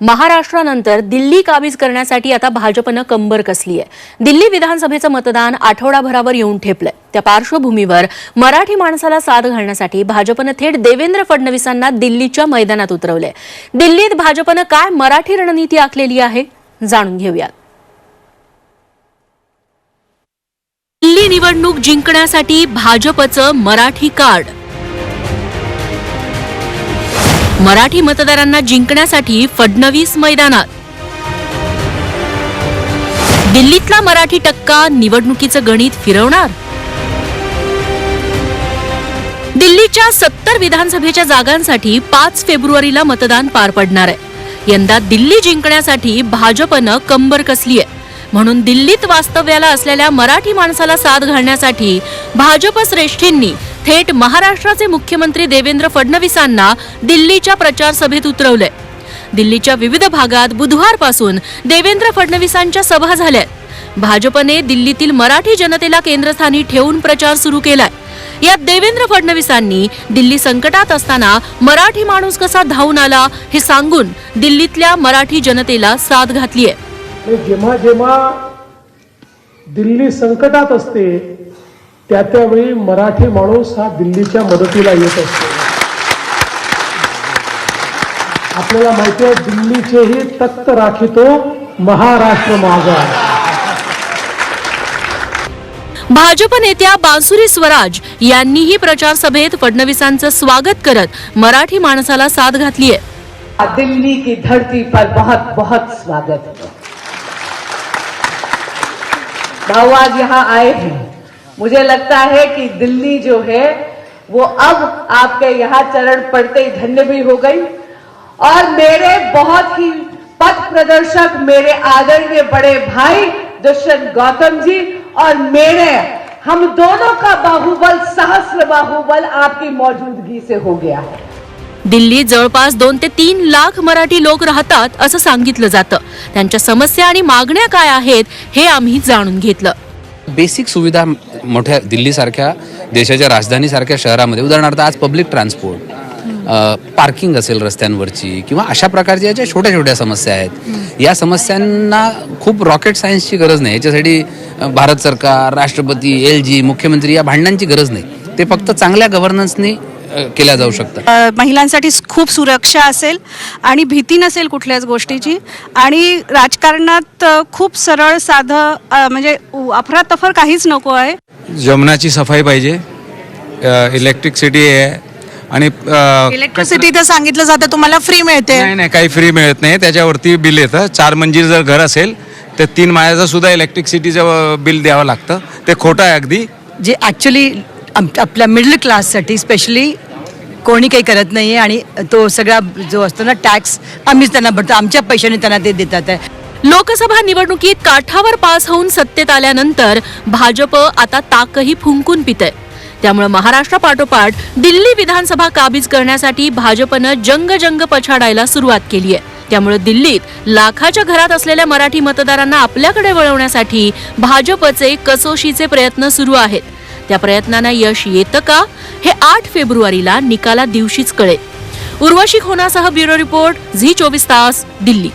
महाराष्ट्रानंतर दिल्ली काबीज करण्यासाठी आता भाजपनं कंबर कसली आहे? दिल्ली विधानसभेचं मतदान आठवडाभरावर येऊन ठेपलंय. त्या पार्श्वभूमीवर मराठी माणसाला साथ घालण्यासाठी भाजपनं थेट देवेंद्र फडणवीसांना दिल्लीच्या मैदानात उतरवलंय. दिल्लीत भाजपनं काय मराठी रणनीती आखलेली आहे? जाणून घेऊयात. दिल्ली निवडणूक जिंकण्यासाठी भाजपचं मराठी कार्ड मराठी मतदारांना जिंकण्यासाठी फडणवीस मैदानात. दिल्लीतला मराठी टक्का निवडणुकीचं गणित फिरवणार? दिल्लीच्या सत्तर विधानसभेच्या जागांसाठी पाच फेब्रुवारीला मतदान पार पडणार आहे. यंदा दिल्ली जिंकण्यासाठी भाजपनं कंबर कसली आहे? म्हणून दिल्लीत वास्तव्याला असलेल्या मराठी माणसाला साथ घालण्यासाठी भाजप श्रेष्ठींनी थेट महाराष्ट्राचे मुख्यमंत्री देवेंद्र फडणवीसांना दिल्लीच्या प्रचार सभेत उतरवले दिल्लीच्या विविध भागात बुधवारपासून देवेंद्र फडणवीसांच्या सभा झाल्या भाजपने दिल्लीतील मराठी जनतेला केंद्रस्थानी ठेवून प्रचार सुरू केलाय. यात देवेंद्र फडणवीसांनी दिल्ली संकटात असताना मराठी माणूस कसा धावून आला हे सांगून दिल्लीतल्या मराठी जनतेला साथ घातली आहे जेव्हा जेव्हा दिल्ली संकटात असते त्या त्यावेळी मराठी माणूस हा दिल्लीच्या मदतीला येत असतो. आपल्याला माहिती आहे दिल्लीचेही तख्त राखितो महाराष्ट्र माझा भाजप नेत्या बांसुरी स्वराज यांनीही प्रचार सभेत फडणवीसांचं स्वागत करत मराठी माणसाला साथ घातली आहे दिल्ली की धरती पर बहुत बहुत स्वागत. है भाऊ आज यहाँ आए हैं. मुझे लगता है कि दिल्ली जो है वो अब आपके यहाँ चरण पड़ते ही धन्य भी हो गई। और मेरे बहुत ही पथ प्रदर्शक मेरे आदरणीय बड़े भाई दुष्यंत गौतम जी और मेरे हम दोनों का बाहुबल सहस्र बाहुबल आपकी मौजूदगी से हो गया है। दिल्लीत जवळपास दोन ते तीन लाख मराठी लोक राहतात असं सांगितलं जातं. त्यांच्या समस्या आणि मागण्या काय आहेत हे आम्ही जाणून घेतलं. बेसिक सुविधा मोठ्या दिल्लीसारख्या देशाच्या राजधानीसारख्या शहरामध्ये. उदाहरणार्थ आज पब्लिक ट्रान्सपोर्ट पार्किंग असेल रस्त्यांवरची किंवा अशा प्रकारच्या ज्या छोट्या छोट्या समस्या आहेत. या समस्यांना खूप रॉकेट सायन्सची गरज नाही. याच्यासाठी भारत सरकार राष्ट्रपती एल जी मुख्यमंत्री या भांडणांची गरज नाही. ते फक्त चांगल्या गव्हर्नन्सनी केल्या जाऊ शकतात. महिलांसाठी खूप सुरक्षा असेल आणि भीती नसेल कुठल्याच गोष्टीची. आणि राजकारणात खूप सरळ साधं म्हणजे अफरातफर काहीच नको आहे. जमनाची सफाई पाहिजे. इलेक्ट्रिसिटी आहे. आणि इलेक्ट्रिसिटी तर सांगितलं जातं तुम्हाला फ्री मिळते. नाही नाही काही फ्री मिळत नाही. त्याच्यावरती बिल येतं. चार मंजिल जर घर असेल तर तीन माळ्याचं सुद्धा इलेक्ट्रिसिटीचं बिल द्यावं लागतं. ते खोटं आहे अगदी. जे ॲक्च्युली आपल्या मिडल क्लाससाठी स्पेशली कोणी काही करत नाही आहे आणि तो सगळा जो असतो ना टॅक्स आम्हीच त्यांना भरतो. आमच्या पैशाने त्यांना ते देतात आहे. लोकसभा निवडणुकीत काठावर पास होऊन सत्तेत आल्यानंतर भाजप आता ताकही फुंकून पितय. त्यामुळे महाराष्ट्रापाठोपाठ दिल्ली विधानसभा काबीज करण्यासाठी भाजपनं जंग जंग पछाडायला सुरुवात केली आहे त्यामुळे दिल्लीत लाखाच्या घरात असलेल्या मराठी मतदारांना आपल्याकडे वळवण्यासाठी भाजपचे कसोशीचे प्रयत्न सुरू आहेत. त्या प्रयत्नांना यश येतं का हे आठ फेब्रुवारीला निकाला दिवशीच कळेल. उर्वशी खोनासह ब्युरो रिपोर्ट झी चोवीस तास दिल्ली.